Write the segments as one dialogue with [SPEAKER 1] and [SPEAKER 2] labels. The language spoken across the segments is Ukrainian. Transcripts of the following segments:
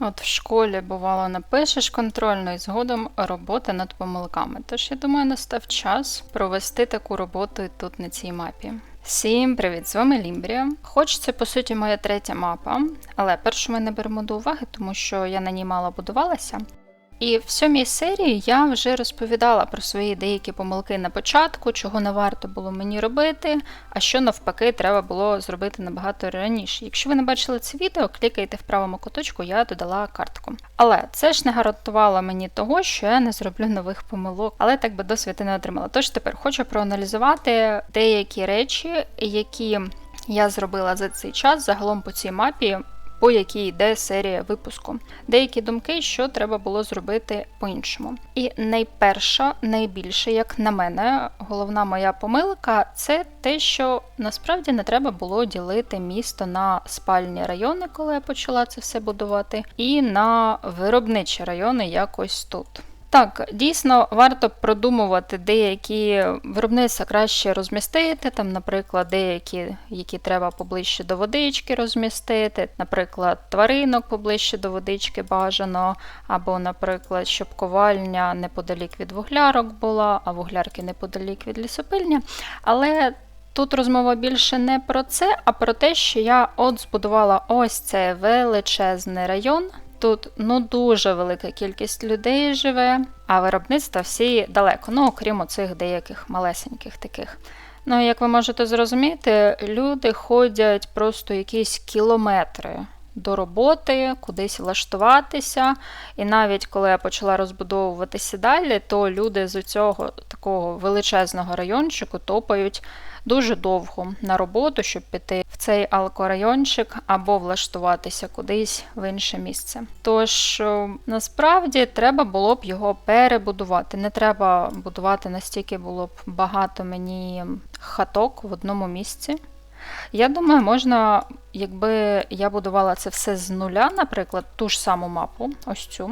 [SPEAKER 1] От в школі бувало напишеш контрольно і згодом робота над помилками. Тож я думаю, настав час провести таку роботу тут на цій мапі. Всім привіт, з вами Лімбрія. Хоч це по суті моя третя мапа, але першу ми не беремо до уваги, тому що я на ній мало будувалася. І в сьомій серії я вже розповідала про свої деякі помилки на початку, чого не варто було мені робити, а що навпаки треба було зробити набагато раніше. Якщо ви не бачили це відео, клікайте в правому куточку, я додала картку. Але це ж не гарантувало мені того, що я не зроблю нових помилок, але так би досвід і не отримала. Тож тепер хочу проаналізувати деякі речі, які я зробила за цей час загалом по цій мапі по якій йде серія випуску. Деякі думки, що треба було зробити по-іншому. І найперша, найбільше, як на мене, головна моя помилка це те, що насправді не треба було ділити місто на спальні райони, коли я почала це все будувати, і на виробничі райони якось тут. Так, дійсно варто продумувати деякі виробництва краще розмістити, там, наприклад, деякі, які треба поближче до водички розмістити, наприклад, тваринок поближче до водички бажано, або, наприклад, щоб ковальня неподалік від вуглярок була, а вуглярки неподалік від лісопильні. Але Тут розмова більше не про це, а про те, що я от збудувала ось цей величезний район, Тут ну дуже велика кількість людей живе, а виробництва всі далеко, ну окрім оцих деяких малесеньких таких. Ну, як ви можете зрозуміти, люди ходять просто якісь кілометри до роботи, кудись влаштуватися. І навіть коли я почала розбудовуватися далі, то люди з цього такого величезного райончику топають дуже довго на роботу, щоб піти в цей алкорайончик або влаштуватися кудись в інше місце. Тож е, насправді треба було б його перебудувати. Не треба будувати настільки було б багато мені хаток в одному місці. Я думаю, можна, якби я будувала це все з нуля, наприклад, ту ж саму мапу, ось цю,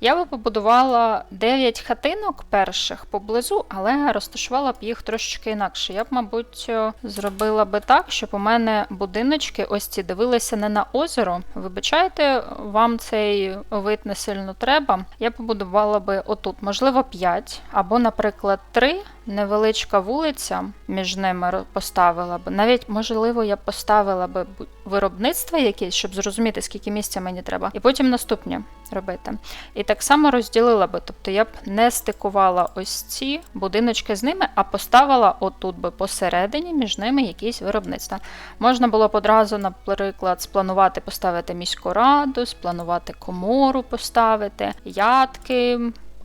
[SPEAKER 1] я би побудувала 9 хатинок перших поблизу, але розташувала б їх трошечки інакше. Я б, мабуть, зробила би так, щоб у мене будиночки ось ці дивилися не на озеро. Вибачайте, вам цей вид не сильно треба. Я побудувала би отут, можливо, 5, або, наприклад, 3 невеличка вулиця між ними поставила б. Навіть, можливо, я поставила б виробництво якесь, щоб зрозуміти, скільки місця мені треба, і потім наступні робити. І так само розділила би. Тобто я б не стикувала ось ці будиночки з ними, а поставила отут би посередині між ними якісь виробництва. Можна було б одразу, наприклад, спланувати поставити міську раду, спланувати комору поставити, ядки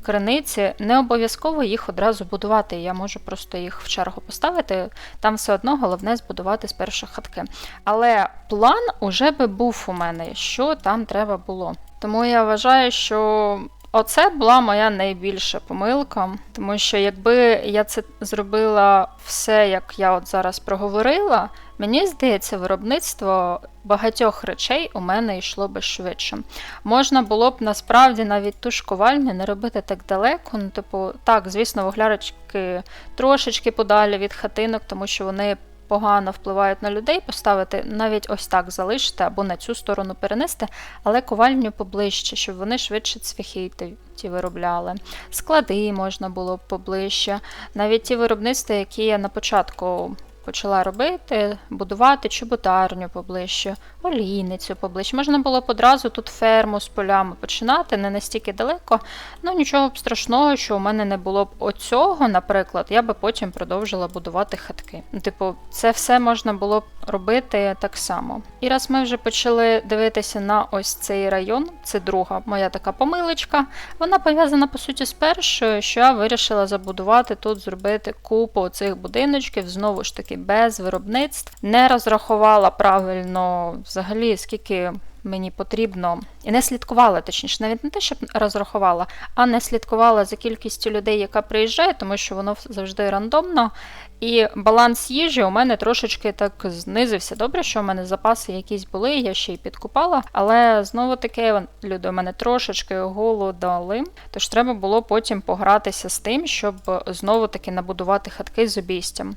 [SPEAKER 1] криниці, не обов'язково їх одразу будувати. Я можу просто їх в чергу поставити. Там все одно головне збудувати з перших хатки. Але план уже би був у мене, що там треба було. Тому я вважаю, що Оце була моя найбільша помилка, тому що якби я це зробила все, як я от зараз проговорила, мені здається, виробництво багатьох речей у мене йшло би швидше. Можна було б насправді навіть ту шкувальню не робити так далеко. Ну, типу, так, звісно, вуглярочки трошечки подалі від хатинок, тому що вони погано впливають на людей, поставити навіть ось так залишити або на цю сторону перенести, але ковальню поближче, щоб вони швидше цвяхи ті виробляли. Склади можна було б поближче. Навіть ті виробництва, які я на початку почала робити, будувати чоботарню поближче, олійницю поближче. Можна було б одразу тут ферму з полями починати, не настільки далеко. Ну нічого б страшного, що у мене не було б оцього, наприклад, я би потім продовжила будувати хатки. Типу, це все можна було б робити так само. І раз ми вже почали дивитися на ось цей район, це друга моя така помилочка. Вона пов'язана, по суті, з першою, що я вирішила забудувати тут, зробити купу цих будиночків, знову ж таки таки без виробництв, не розрахувала правильно взагалі, скільки мені потрібно, і не слідкувала, точніше, навіть не те, щоб розрахувала, а не слідкувала за кількістю людей, яка приїжджає, тому що воно завжди рандомно. І баланс їжі у мене трошечки так знизився. Добре, що у мене запаси якісь були, я ще й підкупала, але знову таки люди у мене трошечки голодали, тож треба було потім погратися з тим, щоб знову таки набудувати хатки з обійстям.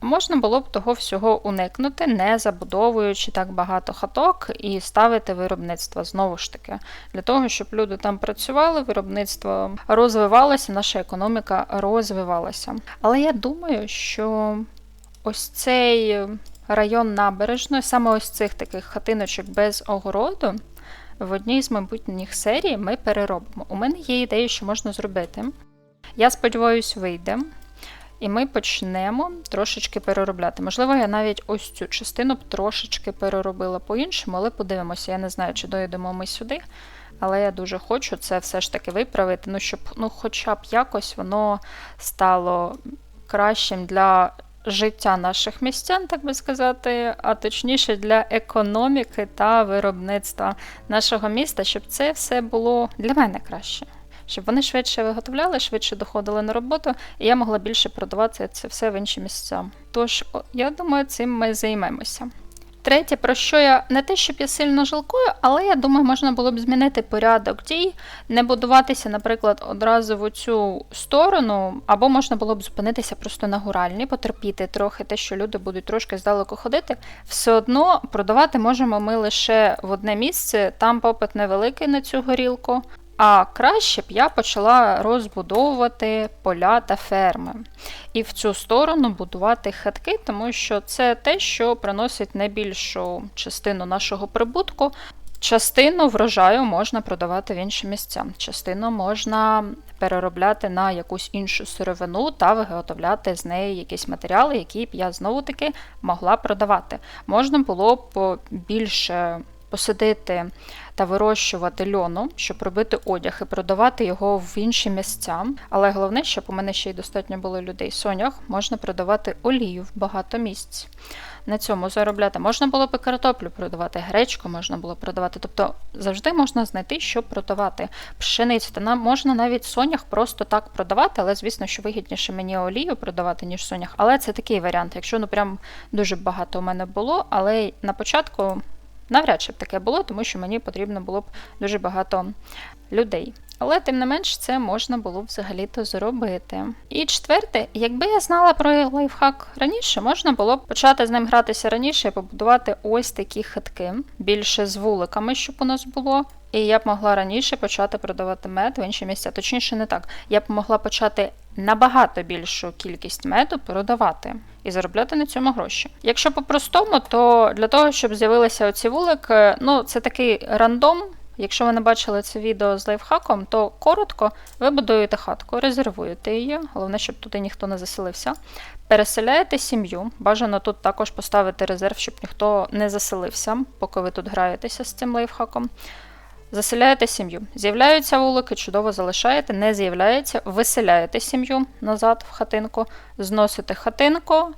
[SPEAKER 1] Можна було б того всього уникнути, не забудовуючи так багато хаток і ставити виробництво знову ж таки, для того, щоб люди там працювали, виробництво розвивалося, наша економіка розвивалася. Але я думаю, що ось цей район набережної, саме ось цих таких хатиночок без огороду. В одній з майбутніх серій ми переробимо. У мене є ідея, що можна зробити. Я сподіваюся, вийде. І ми почнемо трошечки переробляти. Можливо, я навіть ось цю частину б трошечки переробила по-іншому, але подивимося. Я не знаю, чи дойдемо ми сюди. Але я дуже хочу це все ж таки виправити, ну, щоб ну, хоча б якось воно стало кращим для життя наших містян, так би сказати, а точніше для економіки та виробництва нашого міста, щоб це все було для мене краще. Щоб вони швидше виготовляли, швидше доходили на роботу, і я могла більше продавати це все в інші місця. Тож, я думаю, цим ми займемося. Третє, про що я не те, щоб я сильно жалкую, але я думаю, можна було б змінити порядок дій, не будуватися, наприклад, одразу в цю сторону, або можна було б зупинитися просто на гуральні, потерпіти трохи те, що люди будуть трошки здалеку ходити. Все одно продавати можемо ми лише в одне місце, там попит невеликий на цю горілку. А краще б я почала розбудовувати поля та ферми. І в цю сторону будувати хатки, тому що це те, що приносить найбільшу частину нашого прибутку. Частину врожаю можна продавати в інші місця, частину можна переробляти на якусь іншу сировину та виготовляти з неї якісь матеріали, які б я знову-таки могла продавати. Можна було б більше посадити та вирощувати льону, щоб робити одяг і продавати його в інші місця. Але головне, щоб у мене ще й достатньо було людей. Сонях можна продавати олію в багато місць. На цьому заробляти можна було б картоплю продавати, гречку можна було продавати. Тобто завжди можна знайти, що продавати. Пшеницю та нам можна навіть сонях просто так продавати, але звісно, що вигідніше мені олію продавати, ніж сонях. Але це такий варіант. Якщо ну прям дуже багато у мене було, але на початку Навряд чи б таке було, тому що мені потрібно було б дуже багато людей. Але, тим не менш, це можна було б взагалі-то зробити. І четверте, якби я знала про лайфхак раніше, можна було б почати з ним гратися раніше і побудувати ось такі хатки, більше з вуликами, щоб у нас було. І я б могла раніше почати продавати мед в інші місця. Точніше, не так. Я б могла почати набагато більшу кількість меду продавати і заробляти на цьому гроші. Якщо по-простому, то для того, щоб з'явилися оці вулики, ну це такий рандом. Якщо ви не бачили це відео з лайфхаком, то коротко ви будуєте хатку, резервуєте її, головне, щоб туди ніхто не заселився. Переселяєте сім'ю. Бажано тут також поставити резерв, щоб ніхто не заселився, поки ви тут граєтеся з цим лайфхаком. Заселяєте сім'ю. З'являються вулики, чудово залишаєте, не з'являється, виселяєте сім'ю назад в хатинку, зносите хатинку,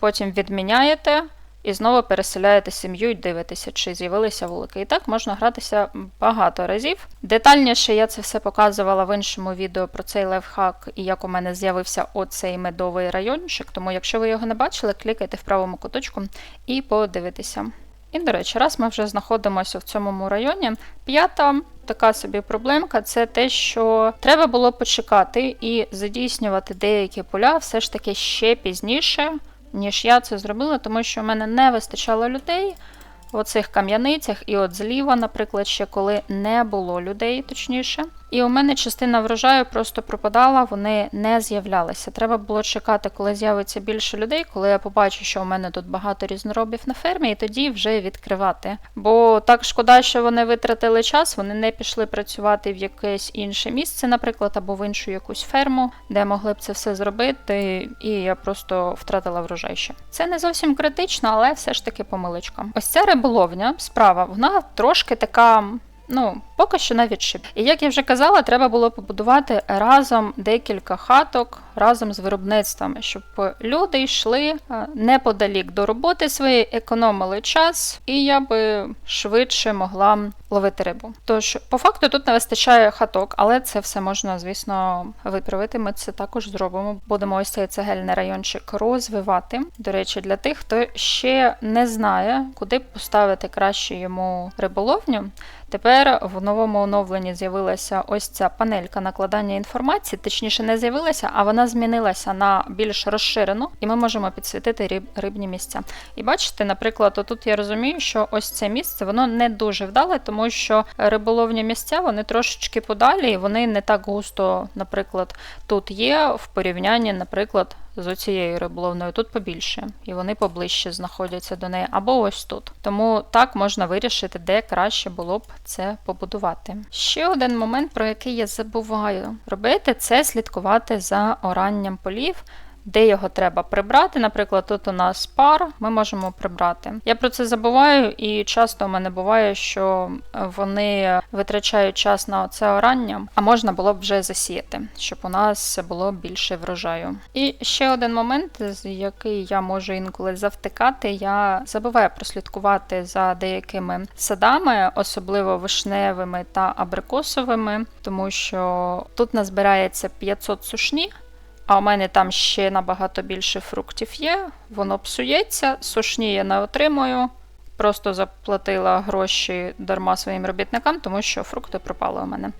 [SPEAKER 1] потім відміняєте і знову переселяєте сім'ю і дивитеся, чи з'явилися вулики. І так можна гратися багато разів. Детальніше я це все показувала в іншому відео про цей лайфхак і як у мене з'явився оцей медовий райончик. Тому, якщо ви його не бачили, клікайте в правому куточку і подивитися. І, до речі, раз ми вже знаходимося в цьому районі. П'ята така собі проблемка це те, що треба було почекати і задійснювати деякі поля все ж таки ще пізніше, ніж я це зробила, тому що в мене не вистачало людей в оцих кам'яницях, і от зліва, наприклад, ще коли не було людей, точніше. І у мене частина врожаю просто пропадала, вони не з'являлися. Треба було чекати, коли з'явиться більше людей, коли я побачу, що у мене тут багато різноробів на фермі, і тоді вже відкривати. Бо так шкода, що вони витратили час, вони не пішли працювати в якесь інше місце, наприклад, або в іншу якусь ферму, де могли б це все зробити, і я просто втратила врожай ще. Це не зовсім критично, але все ж таки помиличка. Ось ця риболовня справа, вона трошки така. Ну, поки що на відшип. І як я вже казала, треба було побудувати разом декілька хаток разом з виробництвами, щоб люди йшли е, неподалік до роботи своєї, економили час, і я би швидше могла ловити рибу. Тож, по факту, тут не вистачає хаток, але це все можна, звісно, виправити. Ми це також зробимо. Будемо ось цей цегельний райончик розвивати. До речі, для тих, хто ще не знає, куди поставити краще йому риболовню. Тепер в новому оновленні з'явилася ось ця панелька накладання інформації, точніше, не з'явилася, а вона змінилася на більш розширену, і ми можемо підсвітити риб, рибні місця. І бачите, наприклад, отут я розумію, що ось це місце воно не дуже вдале, тому що риболовні місця вони трошечки подалі, і вони не так густо, наприклад, тут є в порівнянні, наприклад, з оцією риболовною. Тут побільше, і вони поближче знаходяться до неї, або ось тут. Тому так можна вирішити, де краще було б це побудувати. Ще один момент, про який я забуваю робити, це слідкувати за оранням полів. Де його треба прибрати, наприклад, тут у нас пар, ми можемо прибрати. Я про це забуваю, і часто у мене буває, що вони витрачають час на це орання, а можна було б вже засіяти, щоб у нас було більше врожаю. І ще один момент, з який я можу інколи завтикати, я забуваю прослідкувати за деякими садами, особливо вишневими та абрикосовими, тому що тут назбирається 500 сушні. А у мене там ще набагато більше фруктів є, воно псується, сушні я не отримую. Просто заплатила гроші дарма своїм робітникам, тому що фрукти пропали у мене.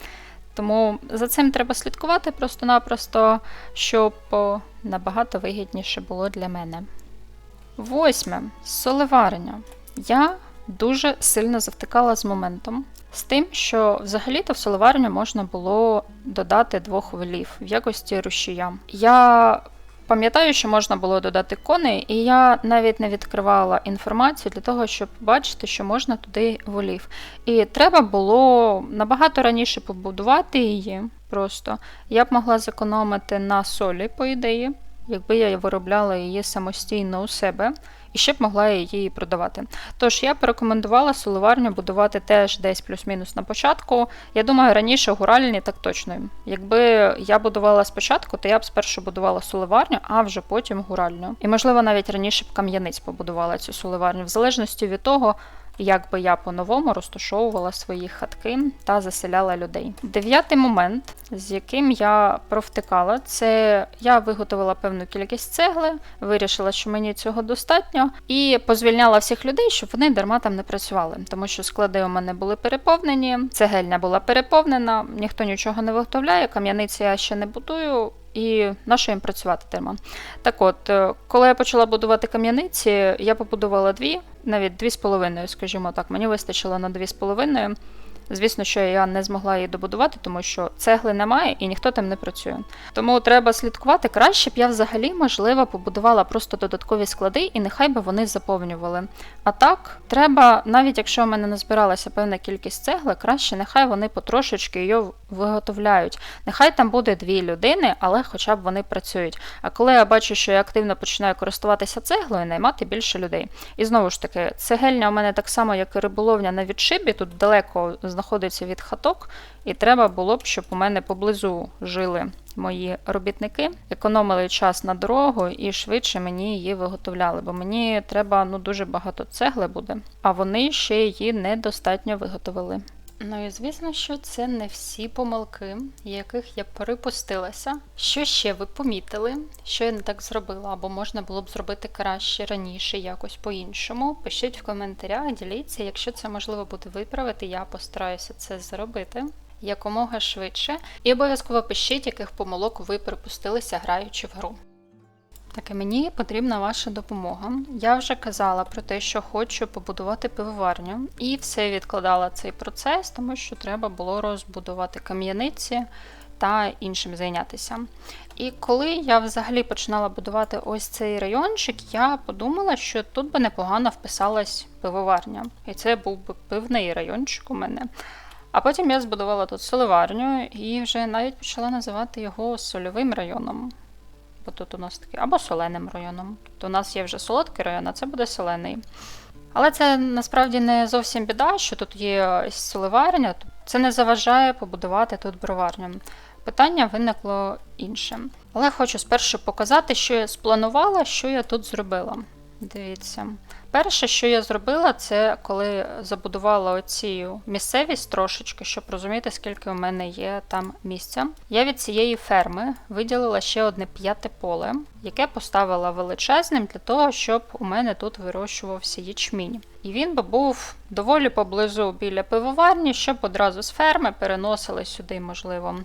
[SPEAKER 1] Тому за цим треба слідкувати просто-напросто, щоб набагато вигідніше було для мене. Восьме. Соливарення. Я дуже сильно завтикала з моментом. З тим, що взагалі-то в соливарню можна було додати двох волів в якості рушія. Я пам'ятаю, що можна було додати коней, і я навіть не відкривала інформацію для того, щоб бачити, що можна туди волів. І треба було набагато раніше побудувати її. Просто я б могла зекономити на солі, по ідеї, якби я виробляла її самостійно у себе і ще б могла її продавати. Тож я б порекомендувала соливарню будувати теж десь плюс-мінус на початку. Я думаю, раніше гуральні так точно. Якби я будувала спочатку, то я б спершу будувала соливарню, а вже потім гуральню. І, можливо, навіть раніше б кам'яниць побудувала цю соливарню, в залежності від того, як би я по-новому розташовувала свої хатки та заселяла людей. Дев'ятий момент, з яким я провтикала, це я виготовила певну кількість цегли, вирішила, що мені цього достатньо, і позвільняла всіх людей, щоб вони дарма там не працювали, тому що склади у мене були переповнені, цегельня була переповнена, ніхто нічого не виготовляє, кам'яниці я ще не будую. І на що їм працювати терман? Так от, е, коли я почала будувати кам'яниці, я побудувала дві, навіть дві з половиною, скажімо так, мені вистачило на дві з половиною. Звісно, що я не змогла її добудувати, тому що цегли немає і ніхто там не працює. Тому треба слідкувати. Краще б я взагалі, можливо, побудувала просто додаткові склади, і нехай би вони заповнювали. А так, треба, навіть якщо у мене назбиралася певна кількість цегли, краще нехай вони потрошечки її виготовляють. Нехай там буде дві людини, але хоча б вони працюють. А коли я бачу, що я активно починаю користуватися цеглою, наймати більше людей. І знову ж таки, цегельня у мене так само, як і риболовня на відшибі, тут далеко знаходиться від хаток, і треба було б, щоб у мене поблизу жили мої робітники, економили час на дорогу і швидше мені її виготовляли, бо мені треба ну, дуже багато цегли буде, а вони ще її недостатньо виготовили. Ну і звісно, що це не всі помилки, яких я припустилася. Що ще ви помітили, що я не так зробила, або можна було б зробити краще раніше, якось по-іншому. Пишіть в коментарях, діліться, якщо це можливо буде виправити, я постараюся це зробити якомога швидше. І обов'язково пишіть, яких помилок ви припустилися, граючи в гру. Так і мені потрібна ваша допомога. Я вже казала про те, що хочу побудувати пивоварню, і все відкладала цей процес, тому що треба було розбудувати кам'яниці та іншим зайнятися. І коли я взагалі починала будувати ось цей райончик, я подумала, що тут би непогано вписалась пивоварня. І це був би пивний райончик у мене. А потім я збудувала тут соливарню і вже навіть почала називати його сольовим районом бо тут у нас такий, або соленим районом. Тобто у нас є вже солодкий район, а це буде солений. Але це насправді не зовсім біда, що тут є соливарня, це не заважає побудувати тут броварню. Питання виникло іншим. Але хочу спершу показати, що я спланувала, що я тут зробила. Дивіться. Перше, що я зробила, це коли забудувала оці місцевість трошечки, щоб розуміти, скільки у мене є там місця. Я від цієї ферми виділила ще одне п'яте поле, яке поставила величезним для того, щоб у мене тут вирощувався ячмінь. І він би був доволі поблизу біля пивоварні, щоб одразу з ферми переносили сюди, можливо,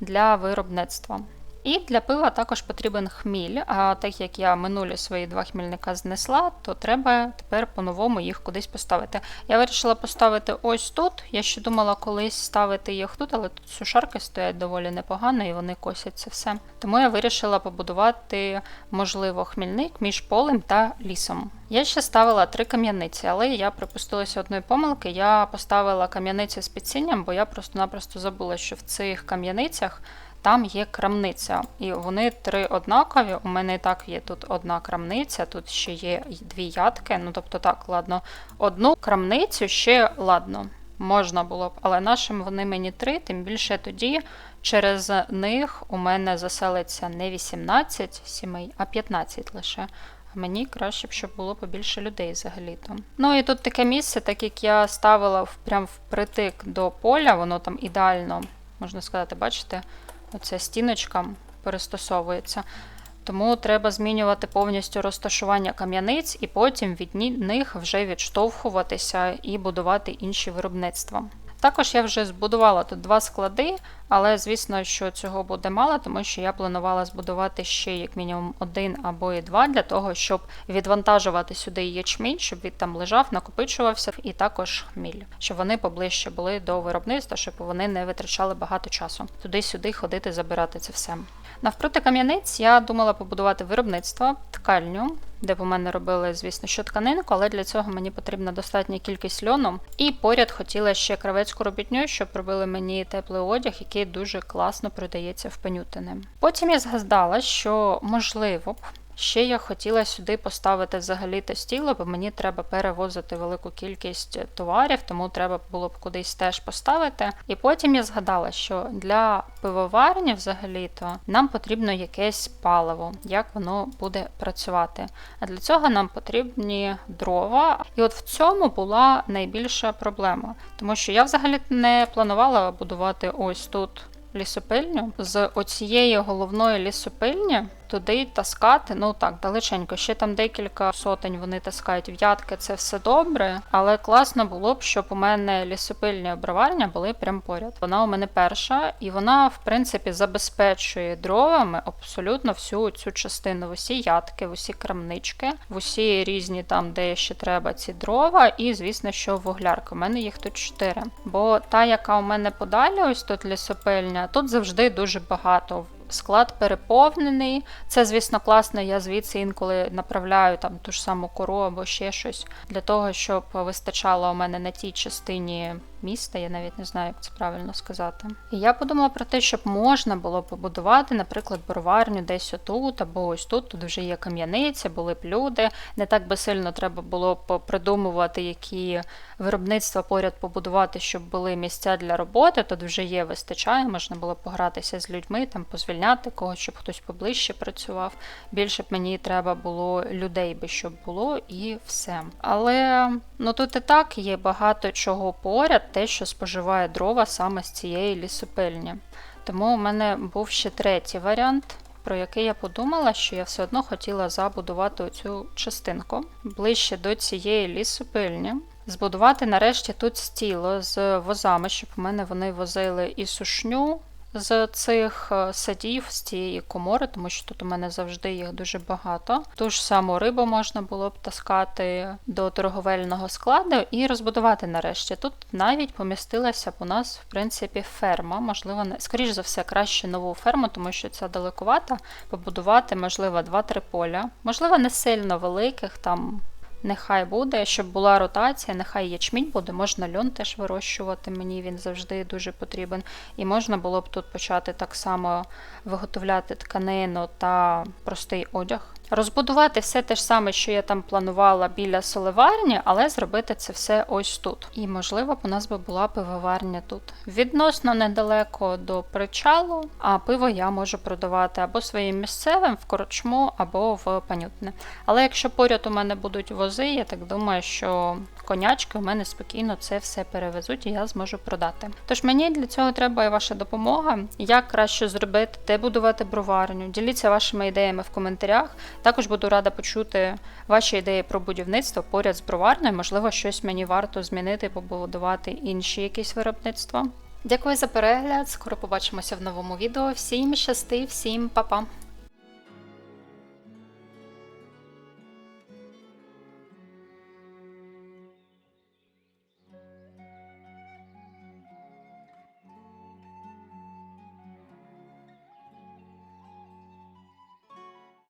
[SPEAKER 1] для виробництва. І для пива також потрібен хміль. А так як я минулі свої два хмільника знесла, то треба тепер по-новому їх кудись поставити. Я вирішила поставити ось тут. Я ще думала колись ставити їх тут, але тут сушарки стоять доволі непогано і вони косять це все. Тому я вирішила побудувати, можливо, хмільник між полем та лісом. Я ще ставила три кам'яниці, але я припустилася одної помилки. Я поставила кам'яниці з підсінням, бо я просто-напросто забула, що в цих кам'яницях там є крамниця. І вони три однакові. У мене і так є тут одна крамниця, тут ще є дві ядки. Ну тобто, так, ладно, одну крамницю ще ладно. Можна було б, але нашим вони мені три, тим більше тоді через них у мене заселиться не 18 сімей, а 15 лише. Мені краще б, щоб було побільше людей взагалі-то. Ну і тут таке місце, так як я ставила прям впритик до поля, воно там ідеально, можна сказати, бачите, оця стіночка перестосовується. Тому треба змінювати повністю розташування кам'яниць і потім від них вже відштовхуватися і будувати інші виробництва. Також я вже збудувала тут два склади, але звісно, що цього буде мало, тому що я планувала збудувати ще як мінімум один або і два для того, щоб відвантажувати сюди ячмінь, щоб він там лежав, накопичувався, і також хміль, щоб вони поближче були до виробництва, щоб вони не витрачали багато часу. Туди-сюди ходити, забирати це все. Навпроти кам'яниць я думала побудувати виробництво, ткальню, де б у мене робили, звісно, що тканинку, але для цього мені потрібна достатня кількість льону. І поряд хотіла ще кравецьку робітню, щоб робили мені теплий одяг, який дуже класно продається в пенютини. Потім я згадала, що можливо б. Ще я хотіла сюди поставити взагалі-то стіло, бо мені треба перевозити велику кількість товарів, тому треба було б кудись теж поставити. І потім я згадала, що для пивоварні взагалі-то нам потрібно якесь паливо, як воно буде працювати. А для цього нам потрібні дрова. І от в цьому була найбільша проблема, тому що я взагалі не планувала будувати ось тут. Лісопильню з оцієї головної лісопильні туди таскати, ну так, далеченько. Ще там декілька сотень вони таскають в'ятки, це все добре. Але класно було б, щоб у мене лісопильні обривання були прямо поряд. Вона у мене перша, і вона, в принципі, забезпечує дровами абсолютно всю цю частину. В усі ядки, в усі крамнички, в усі різні там, де ще треба ці дрова, і, звісно, що вуглярка. У мене їх тут чотири. Бо та, яка у мене подалі, ось тут лісопильня, тут завжди дуже багато. Склад переповнений. Це, звісно, класно. Я звідси інколи направляю там ту ж саму кору або ще щось для того, щоб вистачало у мене на тій частині міста. Я навіть не знаю, як це правильно сказати. І я подумала про те, щоб можна було побудувати, наприклад, броварню десь отут або ось тут. Тут вже є кам'яниця, були б люди. Не так би сильно треба було б придумувати, які виробництва поряд побудувати, щоб були місця для роботи. Тут вже є, вистачає, можна було погратися з людьми, там позвільняти когось, щоб хтось поближче працював. Більше б мені треба було людей би щоб було і все. Але ну тут і так є багато чого поряд, те, що споживає дрова саме з цієї лісопильні. Тому у мене був ще третій варіант. Про який я подумала, що я все одно хотіла забудувати оцю частинку ближче до цієї лісопильні. Збудувати нарешті тут стіло з возами, щоб у мене вони возили і сушню з цих е, садів, з цієї комори, тому що тут у мене завжди їх дуже багато. Ту ж саму рибу можна було б таскати до торговельного складу і розбудувати нарешті. Тут навіть помістилася б у нас, в принципі, ферма. Можливо, не скоріш за все, краще нову ферму, тому що це далекувата. Побудувати, можливо, 2-3 поля. Можливо, не сильно великих там. Нехай буде, щоб була ротація, нехай ячмінь буде, можна льон теж вирощувати, мені він завжди дуже потрібен. І можна було б тут почати так само виготовляти тканину та простий одяг. Розбудувати все те ж саме, що я там планувала біля соливарні, але зробити це все ось тут. І, можливо, б у нас би була пивоварня тут. Відносно недалеко до причалу, а пиво я можу продавати або своїм місцевим в корчму, або в панютне. Але якщо поряд у мене будуть вози, я так думаю, що конячки у мене спокійно це все перевезуть і я зможу продати. Тож мені для цього треба і ваша допомога. Як краще зробити, де будувати броварню. Діліться вашими ідеями в коментарях. Також буду рада почути ваші ідеї про будівництво поряд з броварнею. Можливо, щось мені варто змінити, побудувати інші якісь виробництва. Дякую за перегляд. Скоро побачимося в новому відео. Всім щасти, всім па-па!